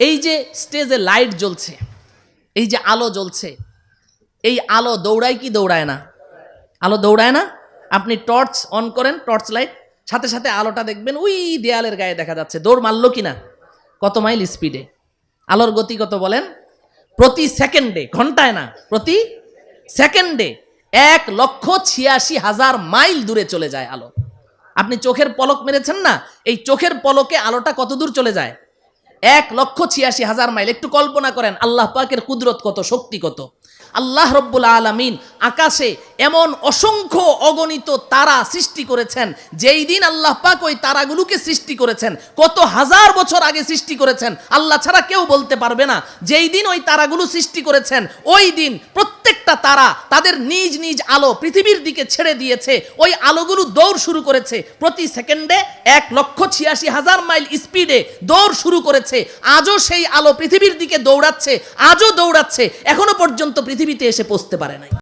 এই যে স্টেজে লাইট জ্বলছে, এই যে আলো জ্বলছে, এই আলো দৌড়ায় কি দৌড়ায় না? আলো দৌড়ায় না? আপনি টর্চ অন করেন, টর্চ লাইট, সাথে সাথে আলোটা দেখবেন ওই দেয়ালের গায়ে দেখা যাচ্ছে। দৌড় মারলো কি না কত মাইল স্পিডে? আলোর গতি কত বলেন? প্রতি সেকেন্ডে, ঘন্টায় না, প্রতি সেকেন্ডে এক লক্ষ ছিয়াশি হাজার মাইল দূরে চলে যায় আলো। আপনি চোখের পলক মেরেছেন না? এই চোখের পলকে আলোটা কত দূর চলে যায়? এক লক্ষ ছিয়াশি হাজার মাইল। একটু কল্পনা করেন, আল্লাহ পাকের কুদরত কত, শক্তি কত। আল্লাহ রব্বুল আলমিন আকাশে এমন অসংখ্য অগণিত তারা সৃষ্টি করেছেন, যেই দিন আল্লাহ পাক ওই তারাগুলোকে সৃষ্টি করেছেন, কত হাজার বছর আগে সৃষ্টি করেছেন, আল্লাহ ছাড়া কেউ বলতে পারবে না। যেই দিন ওই তারাগুলো সৃষ্টি করেছেন, ওই দিন প্রত্যেকটা তারা তাদের নিজ নিজ আলো পৃথিবীর দিকে ছেড়ে দিয়েছে। ওই আলোগুলো দৌড় শুরু করেছে। প্রতি সেকেন্ডে এক লক্ষ ছিয়াশি হাজার মাইল স্পিডে দৌড় শুরু করেছে। আজও সেই আলো পৃথিবীর দিকে দৌড়াচ্ছে, আজও দৌড়াচ্ছে। এখনও পর্যন্ত পৃথিবীতে এসে পৌঁছতে পারে নাই।